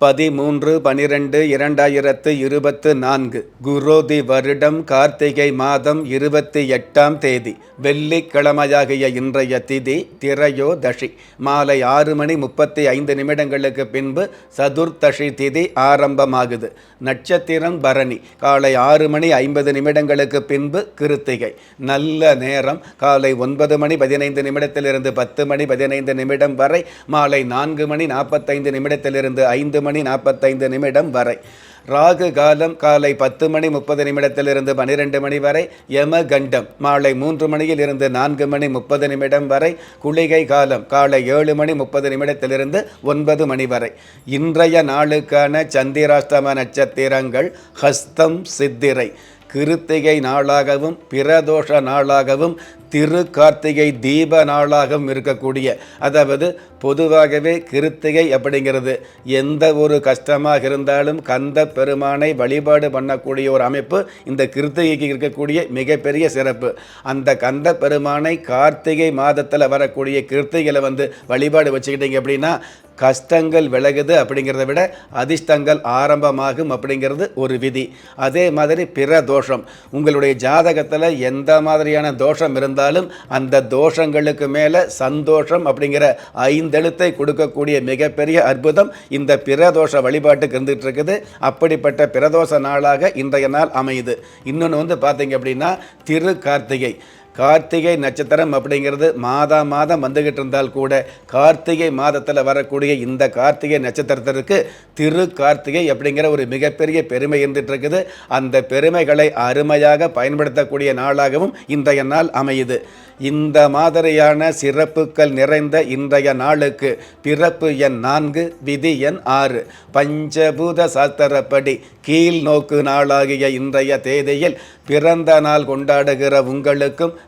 பதிமூன்று பனிரெண்டு இரண்டாயிரத்து இருபத்து நான்கு குரோதி வருடம் கார்த்திகை மாதம் இருபத்தி எட்டாம் தேதி வெள்ளிக்கிழமையாகிய இன்றைய திதி திரையோதஷி மாலை ஆறு மணி முப்பத்தி ஐந்து நிமிடங்களுக்கு பின்பு சதுர்த்தஷி திதி ஆரம்பமாகுது. நட்சத்திரம் பரணி காலை ஆறு மணி ஐம்பது நிமிடங்களுக்கு பின்பு கிருத்திகை. நல்ல நேரம் காலை ஒன்பது மணி பதினைந்து நிமிடத்திலிருந்து பத்து மணி பதினைந்து நிமிடம் வரை மாலை நான்கு மணி நாற்பத்தைந்து நிமிடத்திலிருந்து ஐந்து மணி நாற்பத்தைந்து நிமிடம் வரை. ராகு காலம் காலை பத்து மணி முப்பது நிமிடத்திலிருந்து பனிரெண்டு மணி வரை. யமகண்டம் மாலை மூன்று மணியில் இருந்து நான்கு மணி முப்பது நிமிடம் வரை. குளிகை காலம் காலை ஏழு மணி முப்பது நிமிடத்திலிருந்து ஒன்பது மணி வரை. இன்றைய நாளுக்கான சந்திராஷ்டம நட்சத்திரங்கள் ஹஸ்தம் சித்திரை. கிருத்திகை நாளாகவும் பிரதோஷ நாளாகவும் திரு கார்த்திகை தீப நாளாகவும் இருக்கக்கூடிய அதாவது பொதுவாகவே கிருத்திகை அப்படிங்கிறது. எந்த ஒரு கஷ்டமாக இருந்தாலும் கந்த பெருமானை வழிபாடு பண்ணக்கூடிய ஒரு அமைப்பு இந்த கிருத்திகைக்கு இருக்கக்கூடிய மிகப்பெரிய சிறப்பு. அந்த கந்த பெருமானை கார்த்திகை மாதத்தில் வரக்கூடிய கிருத்திகையில் வந்து வழிபாடு வச்சுக்கிட்டீங்க அப்படின்னா கஷ்டங்கள் விலகுது அப்படிங்கிறத விட அதிர்ஷ்டங்கள் ஆரம்பமாகும் அப்படிங்கிறது ஒரு விதி. அதே மாதிரி பிற தோஷம். உங்களுடைய ஜாதகத்தில் எந்த மாதிரியான தோஷம் இருந்தாலும் அந்த தோஷங்களுக்கு மேலே சந்தோஷம் அப்படிங்கிற ஐந்தெழுத்தை கொடுக்கக்கூடிய மிகப்பெரிய அற்புதம் இந்த பிரதோஷ வழிபாட்டுக்கு இருந்துகிட்டு இருக்குது அப்படிப்பட்ட பிரதோஷ நாளாக இன்றைய நாள் அமையுது. இன்னொன்று வந்து பார்த்தீங்க அப்படின்னா திரு கார்த்திகை. கார்த்திகை நட்சத்திரம் அப்படிங்கிறது மாதா மாதம் வந்துகிட்டு இருந்தால் கூட கார்த்திகை மாதத்தில் வரக்கூடிய இந்த கார்த்திகை நட்சத்திரத்திற்கு திரு கார்த்திகை அப்படிங்கிற ஒரு மிகப்பெரிய பெருமை இருந்துட்டு இருக்குது. அந்த பெருமைகளை அருமையாக பயன்படுத்தக்கூடிய நாளாகவும் இன்றைய நாள் அமையுது. இந்த மாதிரியான சிறப்புகள் நிறைந்த இன்றைய நாளுக்கு பிறப்பு எண் நான்கு விதி எண் ஆறு. பஞ்சபூத சாஸ்திரப்படி கீழ் நோக்கு நாளாகிய இன்றைய தேதியில் பிறந்த நாள் கொண்டாடுகிற உங்களுக்கும்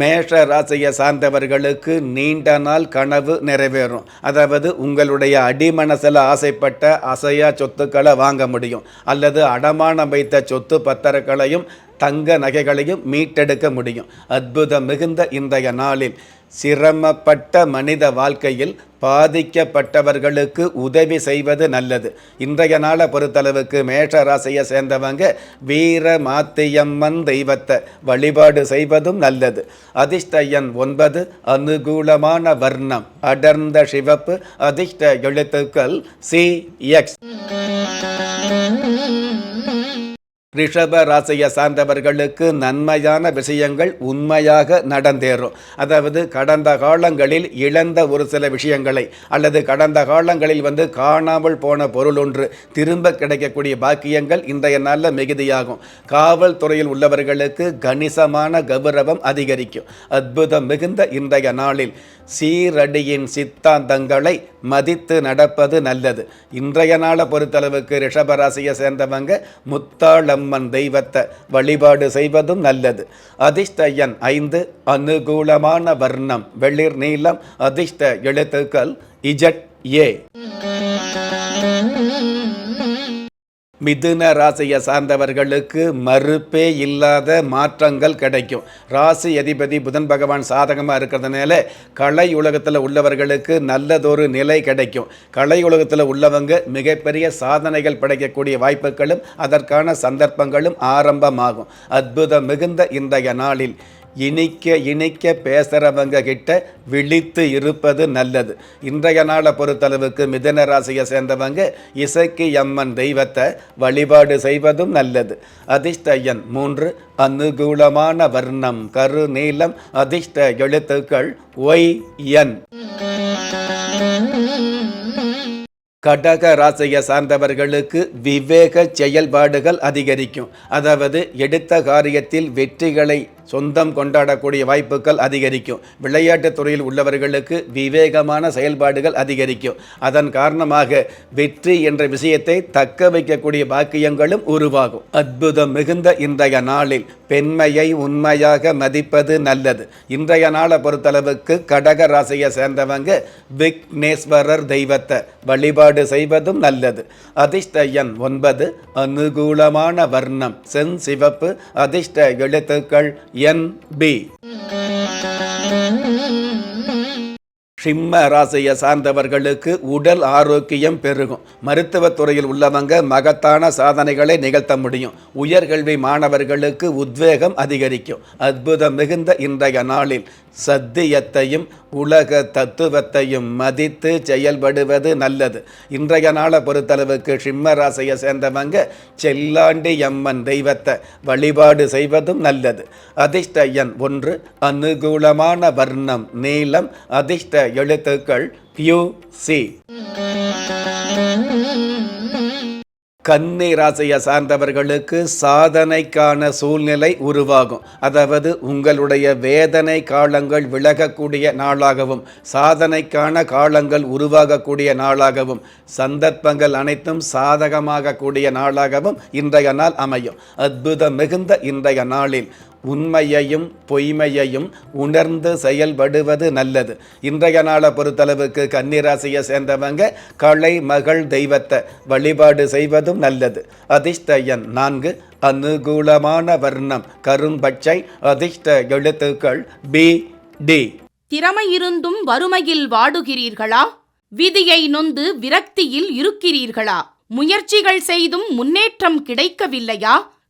மேஷ ராசியை சார்ந்தவர்களுக்கு நீண்ட நாள் கனவு நிறைவேறும். அதாவது உங்களுடைய அடிமனசில் ஆசைப்பட்ட அசையா சொத்துக்களை வாங்க முடியும். அல்லது அடமானம் வைத்த சொத்து பத்திரங்களையும் தங்க நகைகளையும் மீட்டெடுக்க முடியும். அற்புதம் மிகுந்த இன்றைய நாளில் சிரமப்பட்ட மனித வாழ்க்கையில் பாதிக்கப்பட்டவர்களுக்கு உதவி செய்வது நல்லது. இன்றைய நாளை பொறுத்தளவுக்கு மேஷ ராசியை சேர்ந்தவங்க வீர மாத்தியம்மன் தெய்வத்தை வழிபாடு செய்வதும் நல்லது. அதிர்ஷ்ட எண் ஒன்பது அனுகூலமான வர்ணம். அடர்ந்த சிவப்பு அதிர்ஷ்ட எழுத்துக்கள் சி எக்ஸ். ரிஷப ராசியை சார்ந்தவர்களுக்கு நன்மையான விஷயங்கள் உண்மையாக நடந்தேறும். அதாவது கடந்த காலங்களில் இழந்த ஒரு சில விஷயங்களை அல்லது கடந்த காலங்களில் வந்து காணாமல் போன பொருள் ஒன்று திரும்ப கிடைக்கக்கூடிய பாக்கியங்கள் இன்றைய நாளில் மிகுதியாகும். காவல்துறையில் உள்ளவர்களுக்கு கணிசமான கௌரவம் அதிகரிக்கும். அற்புதம் மிகுந்த இன்றைய நாளில் சீரடியின் சித்தாந்தங்களை மதித்து நடப்பது நல்லது. இன்றைய நாளை பொறுத்தளவுக்கு ரிஷபராசியை சேர்ந்தவங்க முத்தாளம்மன் தெய்வத்தை வழிபாடு செய்வதும் நல்லது. அதிர்ஷ்ட எண் ஐந்து அனுகூலமான வர்ணம் வெளிர் நீளம் அதிர்ஷ்ட எழுத்துக்கள் இஜட் ஏ. மிதுன ராசியை சார்ந்தவர்களுக்கு மறுப்பே இல்லாத மாற்றங்கள் கிடைக்கும். ராசி அதிபதி புதன் பகவான் சாதகமாக இருக்கிறதுனால கலை உலகத்தில் உள்ளவர்களுக்கு நல்லதொரு நிலை கிடைக்கும். கலை உலகத்தில் உள்ளவங்க மிகப்பெரிய சாதனைகள் படைக்கக்கூடிய வாய்ப்புகளும் அதற்கான சந்தர்ப்பங்களும் ஆரம்பமாகும். அற்புதம் மிகுந்த இன்றைய நாளில். இனிக்க இனிக்க பேசுகிறவங்க கிட்ட விழித்து இருப்பது நல்லது. இன்றைய நாளை பொறுத்தளவுக்கு மிதன ராசியை சேர்ந்தவங்க இசைக்கு அம்மன் தெய்வத்தை வழிபாடு செய்வதும் நல்லது. அதிர்ஷ்டயன் மூன்று அனுகூலமான வர்ணம் கரு நீளம் அதிர்ஷ்ட எழுத்துக்கள் ஒய் என். கடக ராசியை சார்ந்தவர்களுக்கு விவேக செயல்பாடுகள் அதிகரிக்கும். அதாவது எடுத்த காரியத்தில் வெற்றிகளை சொந்தம் கொண்டாடக்கூடிய வாய்ப்புகள் அதிகரிக்கும். விளையாட்டுத் துறையில் உள்ளவர்களுக்கு விவேகமான செயல்பாடுகள் அதிகரிக்கும். அதன் காரணமாக வெற்றி என்ற விஷயத்தை தக்க வைக்கக்கூடிய பாக்கியங்களும் உருவாகும். அற்புதம் மிகுந்த இன்றைய நாளில் பெண்மையை உண்மையாக மதிப்பது நல்லது. இன்றைய நாளை பொறுத்தளவுக்கு கடக ராசியை சேர்ந்தவங்க விக்னேஸ்வரர் தெய்வத்தை வழிபாடு செய்வதும் நல்லது. அதிர்ஷ்ட எண் ஒன்பது அனுகூலமான வர்ணம் சென் சிவப்பு அதிர்ஷ்ட எழுத்துக்கள் என்பி சிம்ம ராசியை சார்ந்தவர்களுக்கு உடல் ஆரோக்கியம் பெருகும். மருத்துவத் துறையில் உள்ளவங்க மகத்தான சாதனைகளை நிகழ்த்த முடியும். உயர்கல்வி மாணவர்களுக்கு உத்வேகம் அதிகரிக்கும். அற்புதம் மிகுந்த இன்றைய நாளில். சத்தியத்தையும் உலக தத்துவத்தையும் மதித்து செயல்படுவது நல்லது. இன்றைய நாளை பொறுத்தளவுக்கு சிம்மராசையை சேர்ந்தவங்க செல்லாண்டி அம்மன் தெய்வத்தை வழிபாடு செய்வதும் நல்லது. அதிர்ஷ்ட எண் ஒன்று அனுகூலமான வர்ணம் நீளம் அதிர்ஷ்ட எழுத்துக்கள் பியூ சி கன்னி ராசியை சார்ந்தவர்களுக்கு சாதனைக்கான சூழ்நிலை உருவாகும். அதாவது உங்களுடைய வேதனை காலங்கள் விலகக்கூடிய நாளாகவும் சாதனைக்கான காலங்கள் உருவாகக்கூடிய நாளாகவும் சந்தர்ப்பங்கள் அனைத்தும் சாதகமாகக்கூடிய நாளாகவும் இன்றைய நாள் அமையும். அற்புதம் மிகுந்த இன்றைய நாளில் உண்மையையும் பொய்மையையும் உணர்ந்து செயல்படுவது நல்லது. இன்றைய நாளை பொறுத்தளவுக்கு கன்னிராசியை சேர்ந்தவங்க கலை மகள் தெய்வத்தை வழிபாடு செய்வதும் நல்லது. அதிர்ஷ்டயன் நான்கு அனுகூலமான வர்ணம் கரும்பச்சை அதிர்ஷ்ட எழுத்துக்கள் பி டி. திறமை இருந்தும் வறுமையில் வாடுகிறீர்களா? விதியை நொந்து விரக்தியில் இருக்கிறீர்களா? முயற்சிகள் செய்தும் முன்னேற்றம் கிடைக்கவில்லையா?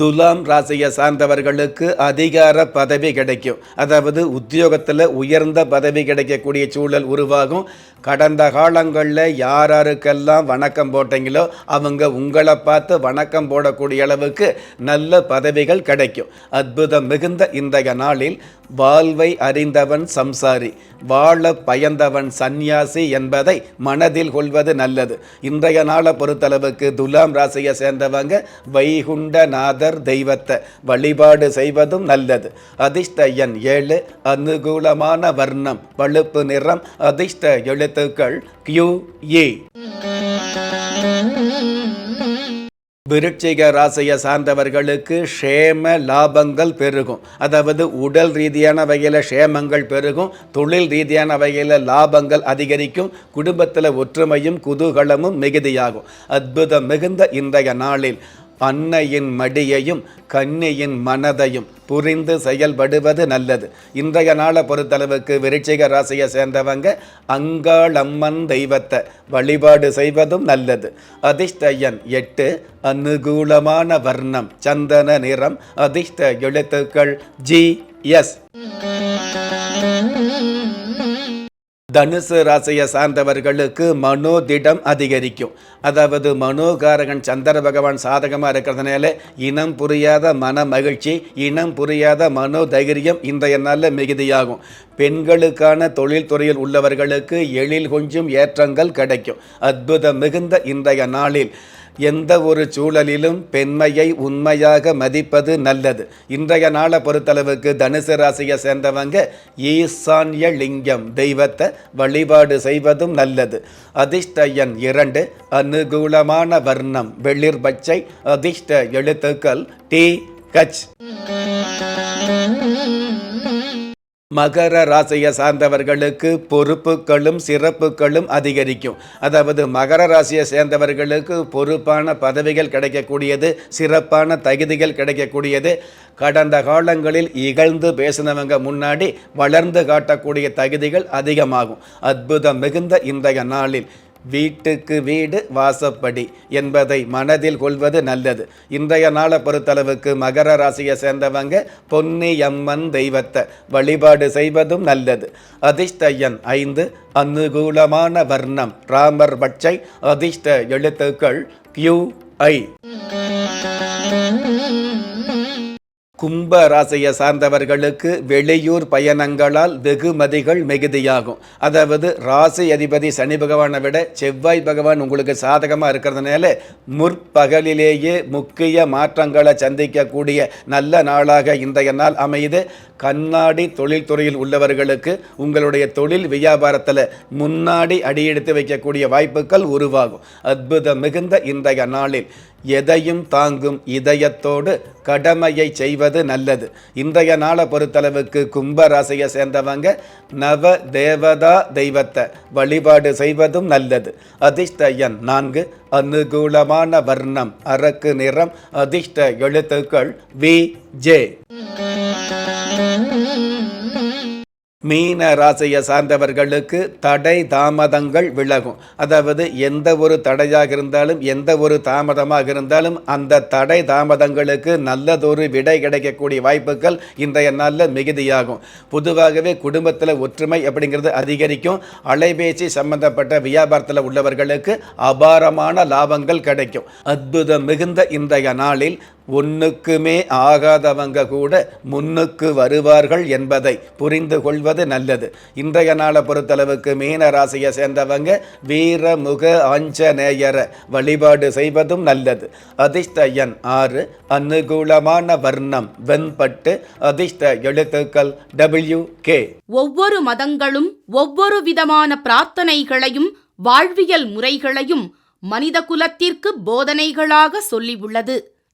துலாம் ராசியை சார்ந்தவர்களுக்கு அதிகார பதவி கிடைக்கும். அதாவது உத்தியோகத்தில் உயர்ந்த பதவி கிடைக்கக்கூடிய சூழல் உருவாகும். கடந்த காலங்களில் யார் யாருக்கெல்லாம் வணக்கம் போட்டீங்களோ அவங்க உங்களை பார்த்து வணக்கம் போடக்கூடிய அளவுக்கு நல்ல பதவிகள் கிடைக்கும். அற்புதம் மிகுந்த இன்றைய நாளில் வாழ்வை அறிந்தவன் சம்சாரி வாழ பயந்தவன் சந்நியாசி என்பதை மனதில் கொள்வது நல்லது. இன்றைய நாளை பொறுத்தளவுக்கு துலாம் ராசியை சேர்ந்தவங்க வைகுண்டநாதர் தெய்வத்தை வழிபாடு செய்வதும் நல்லது. அதிர்ஷ்ட எண் ஏழு அனுகூலமான வர்ணம் பழுப்பு நிறம் அதிர்ஷ்ட எழுத்துக்கள் கியூ ஏ e. விருட்சிக ராசியை சார்ந்தவர்களுக்கு ஷேம லாபங்கள் பெருகும். அதாவது உடல் ரீதியான வகையில் ஷேமங்கள் பெருகும். தொழில் ரீதியான வகையில் லாபங்கள் அதிகரிக்கும். குடும்பத்தில் ஒற்றுமையும் குதூகலமும் மிகுதியாகும். அற்புதம் மிகுந்த இன்றைய நாளில். அன்னையின் மடியையும் கன்னியின் மனதையும் புரிந்து செயல்படுவது நல்லது. இன்றைய நாளை பொறுத்தளவுக்கு விருச்சிக ராசியை சேர்ந்தவங்க அங்காளம்மன் தெய்வத்தை வழிபாடு செய்வதும் நல்லது. அதிர்ஷ்டயன் எட்டு அனுகூலமான வர்ணம் சந்தன நிறம் அதிர்ஷ்ட எழுத்துக்கள் ஜி எஸ். தனுசு ராசியை சார்ந்தவர்களுக்கு மனோதிடம் அதிகரிக்கும். அதாவது மனோகாரகன் சந்திர பகவான் சாதகமாக இருக்கிறதுனால இனம் புரியாத மன மகிழ்ச்சி இனம் புரியாத மனோ தைரியம் இன்றைய நாளில் மிகுதியாகும். பெண்களுக்கான தொழில்துறையில் உள்ளவர்களுக்கு எழில் கொஞ்சம் ஏற்றங்கள் கிடைக்கும். அற்புதம் மிகுந்த இன்றைய நாளில். எந்த ஒரு சூழலிலும் பெண்மையை உண்மையாக மதிப்பது நல்லது. இன்றைய நாளை பொறுத்தளவுக்கு தனுசு ராசியை சேர்ந்தவங்க ஈசான்ய லிங்கம் தெய்வத்தை வழிபாடு செய்வதும் நல்லது. அதிர்ஷ்ட எண் இரண்டு அனுகூலமான வர்ணம் வெளிர் பச்சை அதிர்ஷ்ட எழுத்துக்கள் டி கச் மகர ராசியை சார்ந்தவர்களுக்கு பொறுப்புகளும் சிறப்புகளும் அதிகரிக்கும். அதாவது மகர ராசியை சேர்ந்தவர்களுக்கு பொறுப்பான பதவிகள் கிடைக்கக்கூடியது சிறப்பான தகுதிகள் கிடைக்கக்கூடியது. கடந்த காலங்களில் இகழ்ந்து பேசினவங்க முன்னாடி வளர்ந்து காட்டக்கூடிய தகுதிகள் அதிகமாகும். அற்புதம் மிகுந்த இன்றைய நாளில். வீட்டுக்கு வீடு வாசப்படி என்பதை மனதில் கொள்வது நல்லது. இன்றைய நாளை பொறுத்தளவுக்கு மகர ராசியை சேர்ந்தவங்க பொன்னியம்மன் தெய்வத்தை வழிபாடு செய்வதும் நல்லது. அதிர்ஷ்டயன் ஐந்து அனுகூலமான வர்ணம். ராமர் பட்சை அதிர்ஷ்ட எழுத்துக்கள் கியூ ஐ கும்ப ராசியை சார்ந்தவர்களுக்கு வெளியூர் பயணங்களால் வெகுமதிகள் மிகுதியாகும். அதாவது ராசி அதிபதி சனி பகவானை விட செவ்வாய் பகவான் உங்களுக்கு சாதகமாக இருக்கிறதுனால முற்பகலிலேயே முக்கிய மாற்றங்களை சந்திக்கக்கூடிய நல்ல நாளாக இன்றைய நாள் அமையுது. கண்ணாடி தொழில்துறையில் உள்ளவர்களுக்கு உங்களுடைய தொழில் வியாபாரத்தில் முன்னாடி அடியெடுத்து வைக்கக்கூடிய வாய்ப்புகள் உருவாகும். அற்புதம் மிகுந்த இன்றைய நாளில். எதையும் தாங்கும் இதயத்தோடு கடமையை செய்வது நல்லது. இன்றைய நாளை பொறுத்தளவுக்கு கும்பராசியை சேர்ந்தவங்க நவ தேவதா தெய்வத்தை வழிபாடு செய்வதும் நல்லது. அதிர்ஷ்ட எண் நான்கு அனுகூலமான வர்ணம் அரக்கு நிறம் அதிர்ஷ்ட எழுத்துக்கள் வி ஜே. மீன ராசியை சார்ந்தவர்களுக்கு தடை தாமதங்கள் விலகும். அதாவது எந்த ஒரு தடையாக இருந்தாலும் எந்த ஒரு தாமதமாக இருந்தாலும் அந்த தடை தாமதங்களுக்கு நல்லதொரு விடை கிடைக்கக்கூடிய வாய்ப்புகள் இன்றைய நாளில் மிகுதியாகும். பொதுவாகவே குடும்பத்தில் ஒற்றுமை அப்படிங்கிறது அதிகரிக்கும். அலைபேசி சம்பந்தப்பட்ட வியாபாரத்தில் உள்ளவர்களுக்கு அபாரமான லாபங்கள் கிடைக்கும். அற்புதம் மிகுந்த இன்றைய நாளில் ஒன்றுக்குமே ஆகாதவங்க கூட முன்னுக்கு வருவார்கள் என்பதை புரிந்து கொள்வது நல்லது. இன்றைய நாளை பொறுத்தளவுக்கு மீன ராசியை சேர்ந்தவங்க வீரமுக ஆஞ்சநேயரை வழிபாடு செய்வதும் நல்லது. அதிர்ஷ்ட எண் ஆறு அனுகூலமான வர்ணம் வெண்பட்டு அதிர்ஷ்ட எழுத்துக்கள் டபிள்யூ கே ஒவ்வொரு மதங்களும் ஒவ்வொரு விதமான பிரார்த்தனைகளையும் வாழ்வியல் முறைகளையும் மனித குலத்திற்கு போதனைகளாக சொல்லியுள்ளது